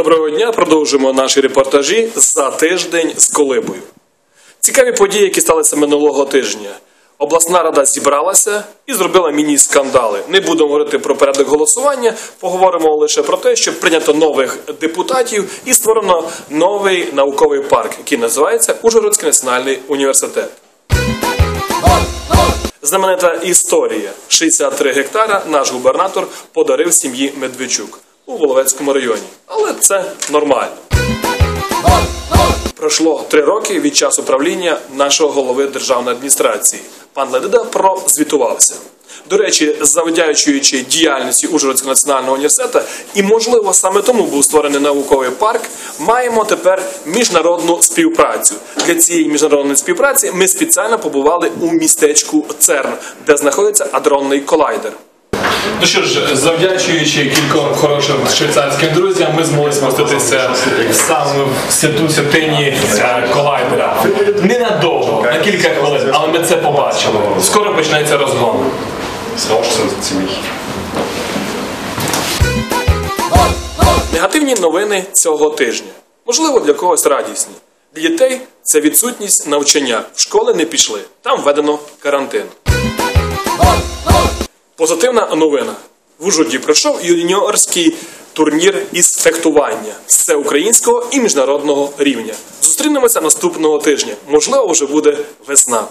Доброго дня. Продовжуємо наші репортажі за тиждень з колибою. Цікаві події, які сталися минулого тижня. Обласна рада зібралася і зробила міні-скандали. Не будемо говорити про порядок голосування, поговоримо лише про те, що прийнято нових депутатів і створено новий науковий парк, який називається Ужгородський національний університет. Знаменита історія. 63 гектара наш губернатор подарив сім'ї Медведчук у Воловецькому районі. Але це нормально. Пройшло три роки від часу правління нашого голови державної адміністрації. Пан Ледида прозвітувався. До речі, завдячуючи діяльності Ужгородського національного університету, і можливо саме тому був створений науковий парк. Маємо тепер міжнародну співпрацю. Для цієї міжнародної співпраці ми спеціально побували у містечку Церн, де знаходиться адронний колайдер. Ну що ж, завдячуючи кільком хорошим швейцарським друзям, ми змогли спуститися саме в святу святині колайдера. Ненадовго, на кілька хвилин, але ми це побачили. Скоро почнеться розгон. Негативні новини цього тижня. Можливо, для когось радісні. Для дітей це відсутність навчання. В школи не пішли. Там введено карантин. Позитивна новина. В Ужгороді пройшов юніорський турнір із фехтування всеукраїнського і міжнародного рівня. Зустрінемося наступного тижня. Можливо, вже буде весна.